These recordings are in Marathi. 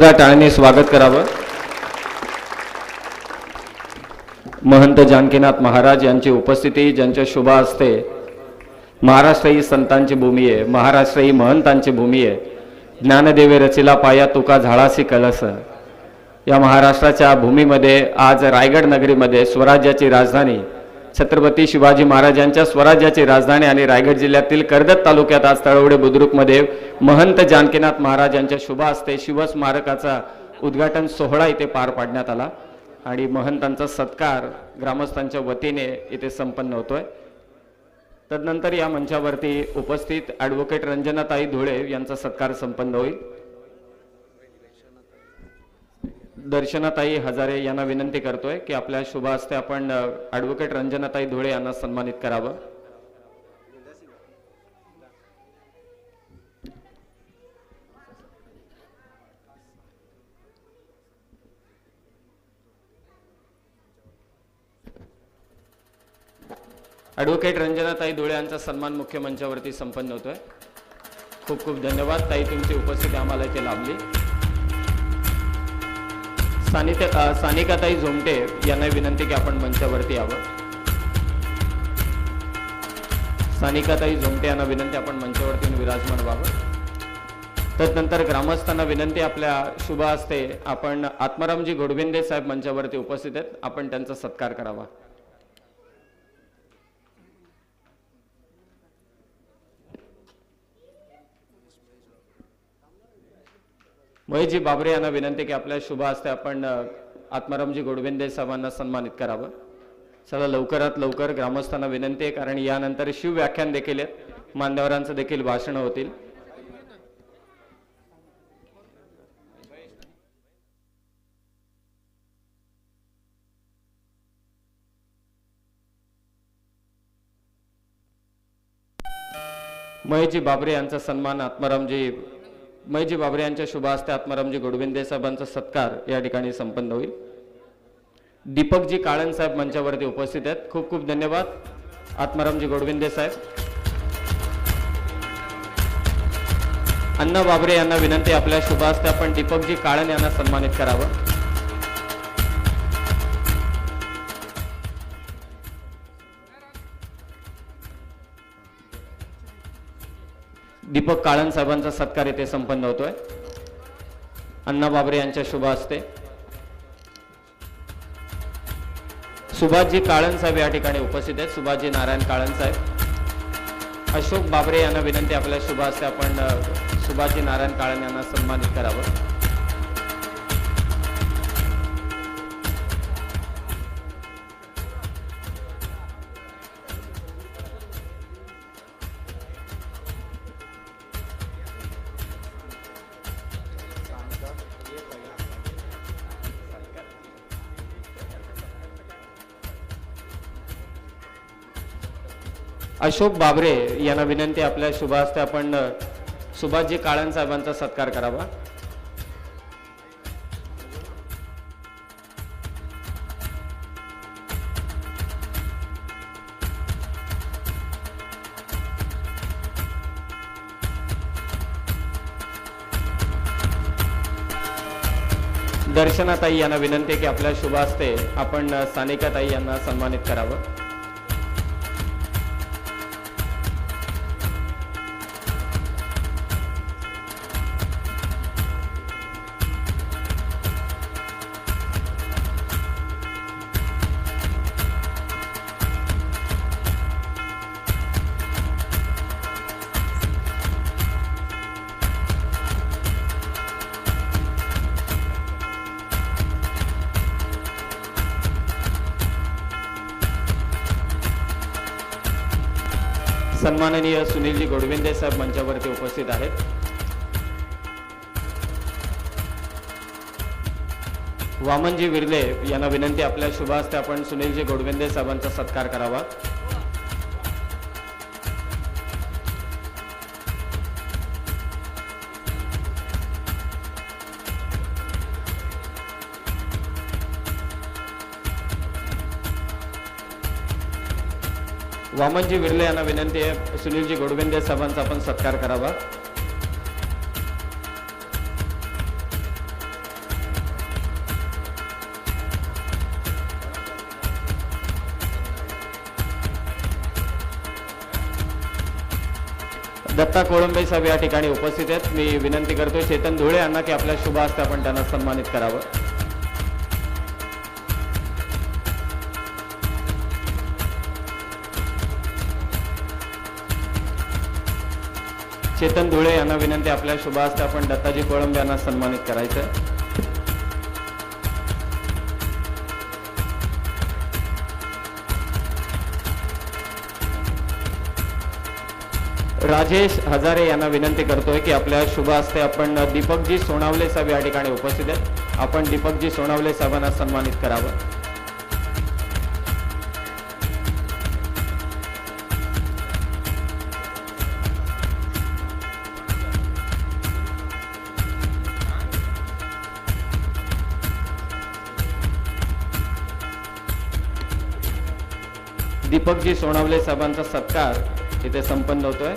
टाळणे स्वागत करावं. महंत जानकीनाथ महाराज यांची उपस्थिती ज्यांच्या शुभा असते महाराष्ट्र ही संतांची भूमी आहे महाराष्ट्र ही महंतांची भूमी आहे. ज्ञानदेवे रचिला पाया तुका झाळासी कलस. या महाराष्ट्राच्या भूमीमध्ये आज रायगड नगरीमध्ये स्वराज्याची राजधानी छत्रपती शिवाजी महाराजांच्या स्वराज्याची राजधानी आणि रायगड जिल्ह्यातील कर्जत तालुक्यात आज तळवडे बुद्रुकमध्ये महंत जानकीनाथ महाराज यांच्या शुभ हस्ते शिवस्मारकाचा उद्घाटन सोहळा इथे पार पाडण्यात आला. आणि महंतांचा सत्कार ग्रामस्थांच्या वतीने इथे संपन्न होतोय. तदनंतर या मंचावरती उपस्थित ॲडव्होकेट रंजनाताई धुळे यांचा सत्कार संपन्न होईल. दर्शनाताई हजारे यांना विनंती करतोय की आपल्या शुभ हस्ते आपण ऍडव्होकेट ॲडव्होकेट रंजनाताई धुळे यांना सन्मानित करावं. ॲडव्होकेट रंजनाताई धुळे यांचा सन्मान मुख्य मंचावरती संपन्न होतोय. खूप खूप धन्यवाद. ताई तुमची उपस्थिती आम्हाला इथे लाभली. सानिते सानिकाताई झोमटे यांना विनंती की आपण मंचावरती यावं. सानिकाताई झोमटे यांना विनंती आपण मंचावरती विराजमान व्हावं. तदनंतर ग्रामस्थांना विनंती आपल्या शुभ असते आपण आत्मारामजी घोडविंदे साहेब मंचावरती उपस्थित आहेत. आपण त्यांचा सत्कार करावा. महेशजी बाबरे यांना विनंती की आपल्या शुभ हस्ते आपण आत्मारामजी गोडविंदे साहेबांना सन्मानित करावं. चला लवकरात लवकर ग्रामस्थांना विनंती आहे कारण यानंतर शिव व्याख्यान देखील आहेत मान्यवरांचं देखील भाषण होतील. महेशजी बाबरे यांचा सन्मान आत्मारामजी महेशजी बाबरे यांच्या शुभ हस्ते आत्मारामजी गोडविंदे साहेबांचा सत्कार या ठिकाणी संपन्न होईल. दीपकजी काळन साहेब मंचावरती उपस्थित आहेत. खूप खूप धन्यवाद. आत्मारामजी गोडविंदे साहेब. अण्णा बाबरे यांना विनंती आपल्या शुभ हस्ते आपण दीपकजी काळन यांना सन्मानित करावं. दीपक काळन साहेबांचा सत्कार येथे संपन्न होतोय. अण्णा बाबरे यांच्या शुभ असते सुभाषजी काळन साहेब या ठिकाणी उपस्थित आहेत. सुभाषजी नारायण काळन साहेब. अशोक बाबरे यांना विनंती आपल्या शुभ हस्ते आपण सुभाषजी नारायण काळन यांना सन्मानित करावं. अशोक बाबरे यांना विनंती आपल्या शुभास्ते आपण सुभाषजी काळन साहेबांचा सत्कार करावा. दर्शनाताई यांना विनंती की आपल्या शुभास्ते आपण सानिकाताई यांना सन्मानित करावं. गोडविंदे साहेब मंचावरती उपस्थित आहेत. वामनजी विर्ले यांना विनंती आपल्या शुभ हस्ते आपण सुनीलजी गोडविंदे साहेबांचा सत्कार करावा. वामनजी विरले यांना विनंती आहे सुनीलजी गोडबिंदे साहेबांचा आपण सत्कार करावा. दत्ता कोळंबे साहेब या ठिकाणी उपस्थित आहेत. मी विनंती करतो चेतन धुळे यांना की आपल्या शुभ असते आपण त्यांना सन्मानित करावं. चेतन धुळे यांना विनंती आपल्या शुभ आपण दत्ताजी कोळंब यांना सन्मानित करायचं. राजेश हजारे यांना विनंती करतोय की आपल्या शुभ आपण दीपकजी सोनावले साहेब या ठिकाणी उपस्थित आहेत. आपण दीपकजी सोनावले साहेबांना सन्मानित करावं. दीपकजी सोनावले साहेबांचा सत्कार इथे संपन्न होतोय.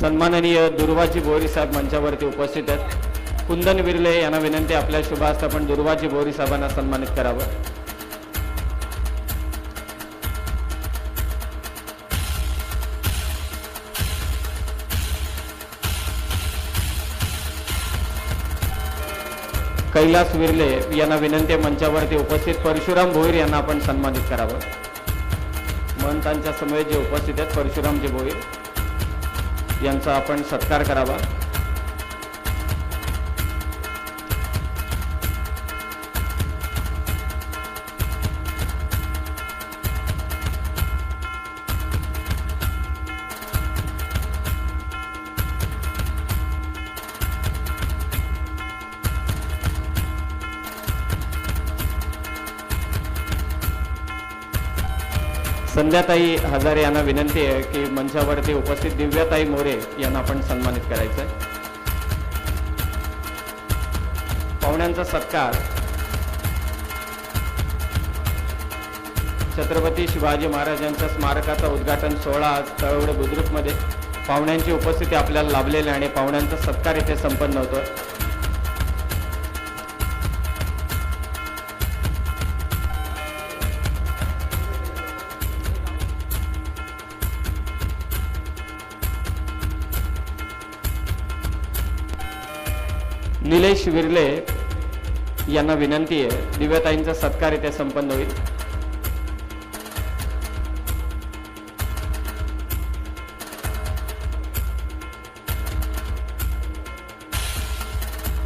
सन्माननीय दुर्वाजी बोरी साहेब मंचावरती उपस्थित आहेत. कुंदन विरले यांना विनंती आपल्या शुभ पण आपण दुर्वाजी बोरी साहेबांना सन्मानित करावं. कैलास विरले यांना विनंती आहे मंचावरती उपस्थित परशुराम भोईर यांना आपण सन्मानित करावं. महंतांच्या समवेत जे उपस्थित आहेत परशुरामजी भोईर यांचा आपण सत्कार करावा. संध्याताई हजारे यांना विनंती आहे की मंचावरती उपस्थित दिव्याताई मोरे यांना आपण सन्मानित करायचं आहे पाहुण्यांचा सत्कार. छत्रपती शिवाजी महाराजांच्या स्मारकाचा उद्घाटन सोहळा आज तळवडे बुद्रुकमध्ये. पाहुण्यांची उपस्थिती आपल्याला लाभलेली आहे आणि पाहुण्यांचा सत्कार इथे संपन्न होतोय. निलेश विरले यांना विनंती आहे. दिव्याताईंचा सत्कार इथे संपन्न होईल.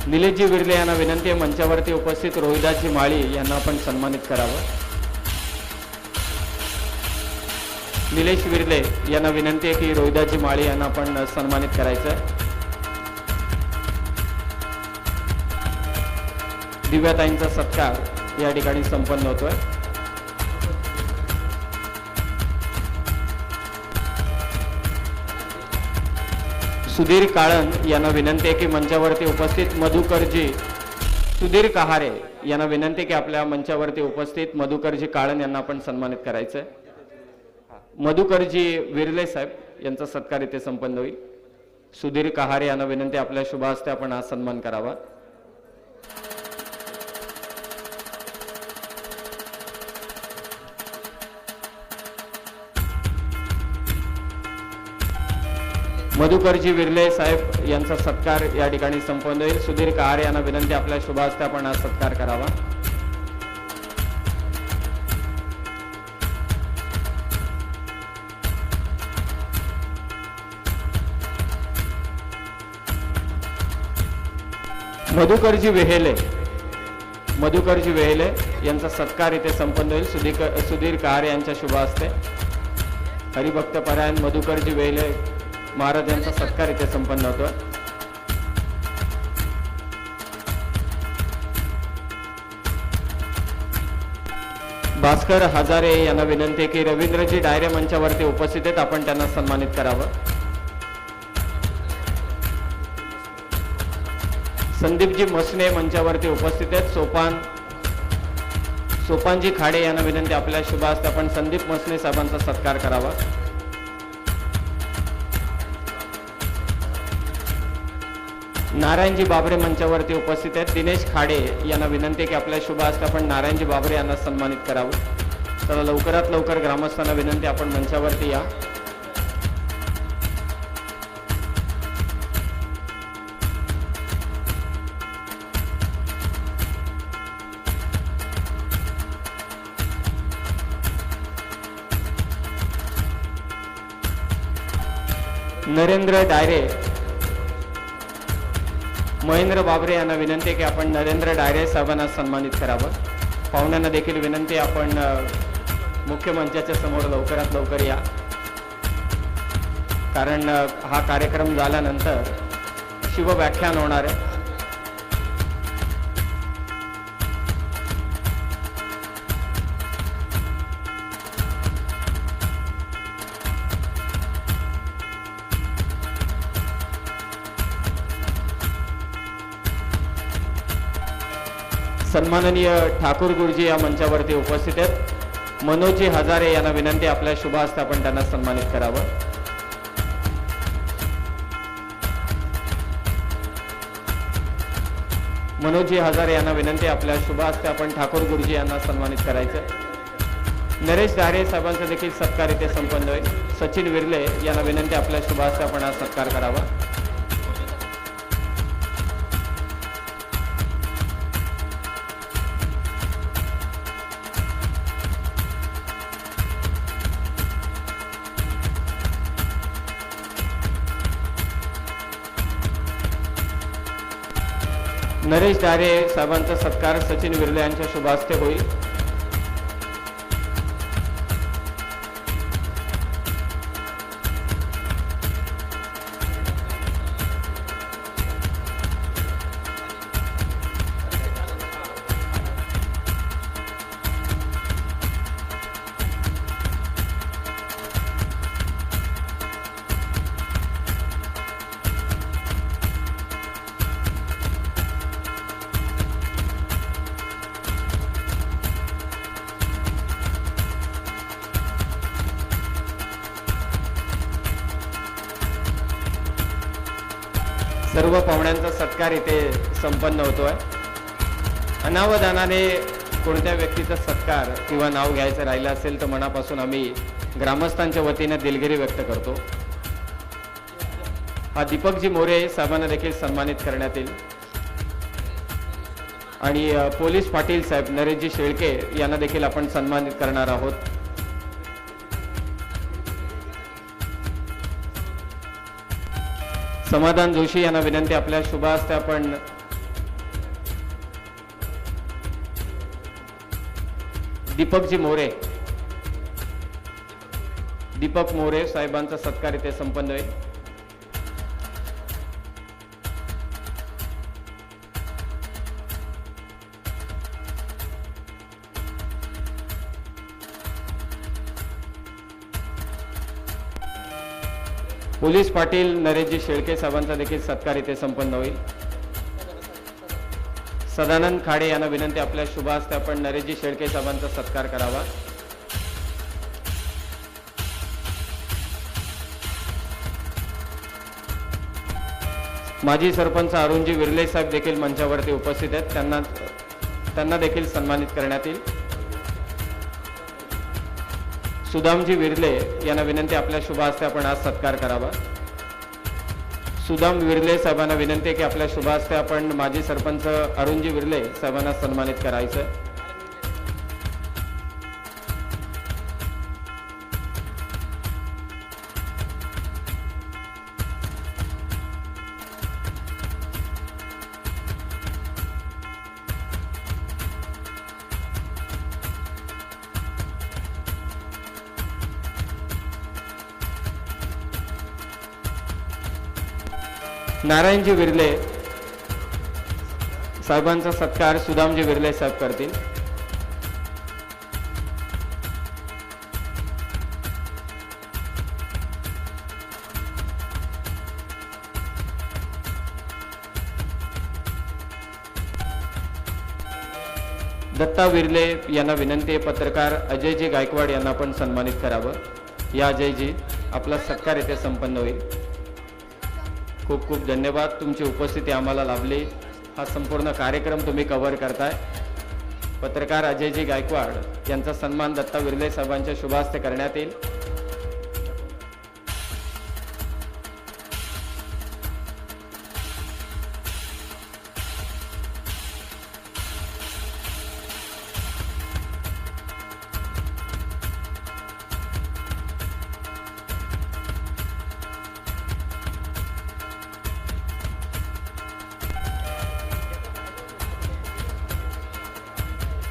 निलेशजी विरले यांना विनंती आहे मंचावरती उपस्थित रोहिदासजी माळी यांना आपण सन्मानित करावं. निलेश विरले यांना विनंती आहे की रोहिदासजी माळी यांना आपण सन्मानित करायचं दिव्याताईंचा सत्कार या ठिकाणी संपन्न होतोय. सुधीर काळन यांना विनंती आहे की मंचावरती उपस्थित मधुकरजी सुधीर कहारे यांना विनंती आहे की आपल्या मंचावरती उपस्थित मधुकरजी काळन यांना आपण सन्मानित करायचं आहे मधुकरजी विरले साहेब यांचा सत्कार इथे संपन्न होईल. सुधीर कहारे यांना विनंती आपल्या शुभ हस्ते आपण हा सन्मान करावा. मधुकरजी विरले साहेब यांचा सत्कार या ठिकाणी संपन्न होईल. सुधीर कहार यांना विनंती आपल्या शुभ हस्ते आपण हा सत्कार करावा. मधुकरजी वेहेले मधुकरजी वेहेले यांचा सत्कार इथे संपन्न होईल. सुधीर सुधीर कहार यांच्या शुभ हस्ते हरिभक्त परायण मधुकरजी वेहेले महाराज यांचा सत्कार इथे संपन्न होतो. भास्कर हजारे यांना विनंती आहे की रवींद्रजी डायरे मंचावरती उपस्थित आहेत. आपण त्यांना सन्मानित करावं. संदीपजी मसने मंचावरती उपस्थित आहेत. सोपान सोपानजी खाडे यांना विनंती आपल्या शुभ आपण संदीप मसने साहेबांचा सत्कार करावा. नारायणजी बाबरे मंचावरती उपस्थित आहेत. दिनेश खाडे यांना विनंती आहे की आपल्या शुभ असता आपण नारायणजी बाबरे यांना सन्मानित करावं. तर लवकरात लवकर ग्रामस्थांना विनंती आपण मंचावरती या. नरेंद्र डायरे महेंद्र बाबरे यांना विनंती आहे की आपण नरेंद्र डायरे साहेबांना सन्मानित करावं. पाहुण्यांना देखील विनंती आहे, आपण मुख्यमंत्र्याच्या मुख्य मंचाच्या समोर लवकरात लवकर या. कारण हा कार्यक्रम झाल्यानंतर शिवव्याख्यान होणार आहे. सन्माननीय ठाकूर गुरुजी या मंचावरती उपस्थित आहेत. मनोजी हजारे यांना विनंती आपल्या शुभ हस्ते आपण त्यांना सन्मानित करावं. मनोजी हजारे यांना विनंती आपल्या शुभ हस्ते आपण ठाकूर गुरुजी यांना सन्मानित करायचं. नरेश डारे साहेबांचा देखील सत्कार इथे संपन्न होईल. सचिन विर्ले यांना विनंती आपल्या शुभ हस्ते आपण हा सत्कार करावा. नरेश डारे साहेबांचा सत्कार सचिन विर्ले यांच्या शुभ हस्ते होईल. सर्व पाहुण्यांचा सत्कार इथे संपन्न होतो आहे अनावधानाने कोणत्या व्यक्तीचा सत्कार किंवा नाव घ्यायचं राहिलं असेल तर मनापासून आम्ही ग्रामस्थांच्या वतीने दिलगिरी व्यक्त करतो. हा दीपकजी मोरे साहेबांना देखील सन्मानित करण्यात येईल. आणि पोलीस पाटील साहेब नरेशजी शेळके यांना देखील आपण सन्मानित करणार आहोत. समाधान जोशी यांना विनंती आपल्या शुभ असते आपण दीपकजी मोरे. दीपक मोरे साहेबांचा सत्कार इथे संपन्न होईल. पोलीस पाटील नरेशजी शेळके साहेबांचा देखील सत्कार इथे संपन्न होईल. सदानंद खाडे यांना विनंती आपल्या शुभ हस्ते आपण नरेशजी शेळके साहेबांचा सत्कार करावा. माजी सरपंच अरुणजी विर्ले साहेब देखील मंचावरती उपस्थित आहेत. त्यांना त्यांना देखील सन्मानित करण्यात येईल. सुदामजी विरले यांना विनंती आपल्या शुभ हस्ते आपण आज सत्कार करावा. सुदाम विरले साहेबांना विनंती आहे की आपल्या शुभ हस्ते आपण माजी सरपंच अरुणजी विरले साहेबांना सन्मानित करायचं. नारायणजी विरले साहेबांचा सत्कार सुदामजी विरले साहेब करतील. दत्ता विरले यांना विनंती आहे पत्रकार अजयजी गायकवाड यांना पण सन्मानित करावं. या अजयजी आपला सत्कार येथे संपन्न होईल. खूप खूप धन्यवाद. तुमची उपस्थिती आम्हाला लाभली. हा संपूर्ण कार्यक्रम तुम्ही कव्हर करताय. पत्रकार अजयजी गायकवाड यांचा सन्मान दत्ता विर्ले साहेबांच्या शुभास्ते करण्यात येईल.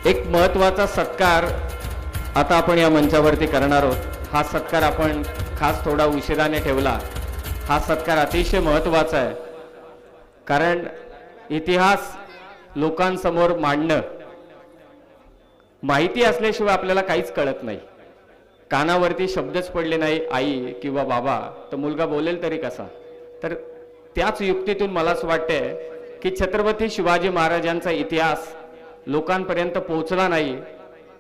एक महत्त्वाचा सत्कार आता आपण या मंचावरती करणार आहोत. हा सत्कार आपण खास थोडा उशिराने ठेवला. हा सत्कार अतिशय महत्त्वाचा आहे. कारण इतिहास लोकांसमोर मांडणं माहिती असल्याशिवाय आपल्याला काहीच कळत नाही. कानावरती शब्दच पडले नाही आई किंवा बाबा. तर मुलगा बोलेल तरी कसा? तर त्याच युक्तीतून मला असं वाटतंय की छत्रपती शिवाजी महाराजांचा इतिहास लोकांपर्यंत पोहोचला नाही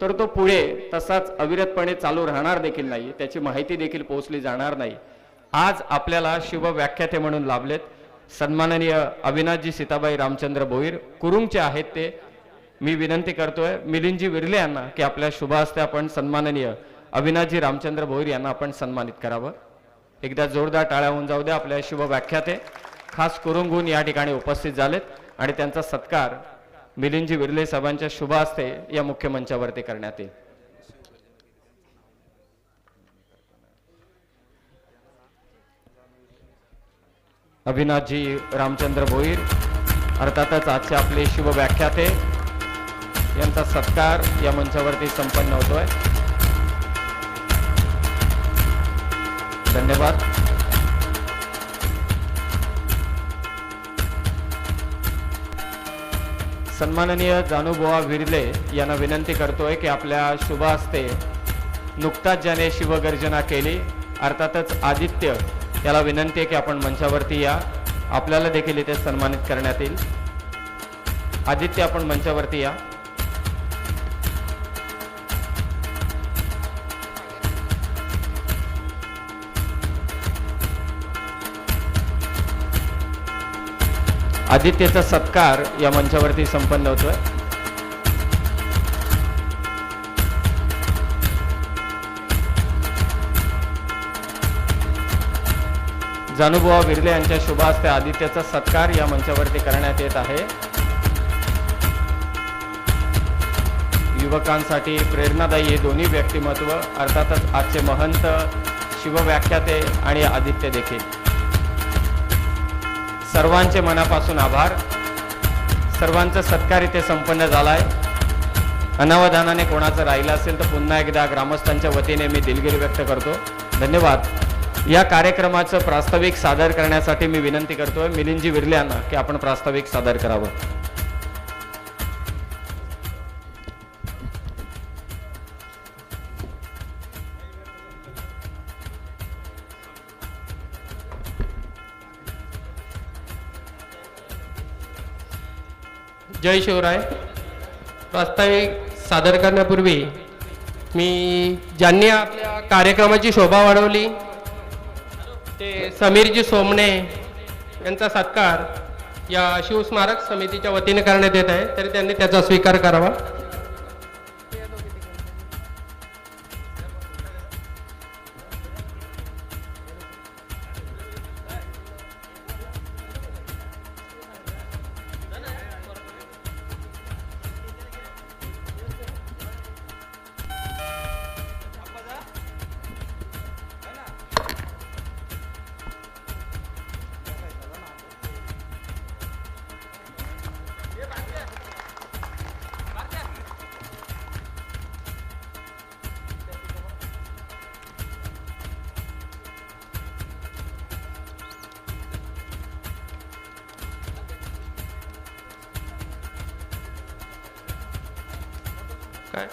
तर तो पुढे तसाच अविरतपणे चालू राहणार देखील नाही त्याची माहिती देखील पोहोचली जाणार नाही. आज आपल्याला शिव व्याख्याते म्हणून लाभलेत. सन्माननीय अविनाशजी सीताबाई रामचंद्र भोईर कुरुंगचे आहेत ते मी विनंती करतोय मिलिंदजी विरले यांना की आपल्या शुभ हस्ते आपण सन्माननीय अविनाशजी रामचंद्र भोईर यांना आपण सन्मानित करावं. एकदा जोरदार टाळ्या होऊन जाऊ द्या आपल्या शुभ व्याख्याते. खास कुरुंगहून या ठिकाणी उपस्थित झालेत आणि त्यांचा सत्कार मिलिंदजी विर्ले साहेबांच्या शुभ हस्ते या मुख्य मंचावरती करण्यात येईल. अविनाथजी रामचंद्र भोईर अर्थातच आजचे आपले शुभ व्याख्याते यांचा सत्कार या मंचावरती संपन्न होतोय. धन्यवाद. सन्माननीय जानुबुवा विरले यांना विनंती करतोय की आपल्या शुभ हस्ते नुकताच ज्याने शिवगर्जना केली अर्थातच आदित्य याला विनंती आहे की आपण मंचावरती या. आपल्याला देखील इथे सन्मानित करण्यात येईल. आदित्य आपण मंचावरती या. आदित्यचा सत्कार या मंचावरती संपन्न होतोय. जानूबुवा बिर्ले यांच्या शुभास्ते आदित्यचा सत्कार या मंचावरती करण्यात येत आहे. युवकांसाठी प्रेरणादायी हे दोन्ही व्यक्तिमत्व अर्थातच आजचे महंत शिवव्याख्याते आणि आदित्य देखील. सर्वांचे मनापासून आभार. सर्वांचा सत्कार इथे संपन्न झाला आहे अनावधानाने कोणाचं राहिलं असेल तर पुन्हा एकदा ग्रामस्थांच्या वतीने मी दिलगिरी व्यक्त करतो. धन्यवाद. या कार्यक्रमाचं प्रास्ताविक सादर करण्यासाठी मी विनंती करतोय. मिलिंदजी विर्ले की आपण प्रास्ताविक सादर करावं. जय शिवराय. प्रास्ताविक सादर करण्यापूर्वी मी ज्यांनी आपल्या कार्यक्रमाची शोभा वाढवली ते समीरजी सोमणे यांचा सत्कार या शिवस्मारक समितीच्या वतीने करण्यात येत आहे. तरी त्यांनी त्याचा स्वीकार करावा. काय?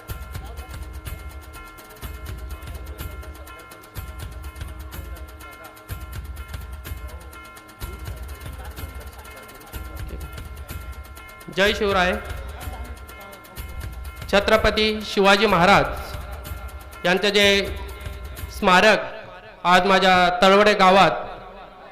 जय शिवराय. छत्रपती शिवाजी महाराज यांचं जे स्मारक आज माझ्या तळवडे गावात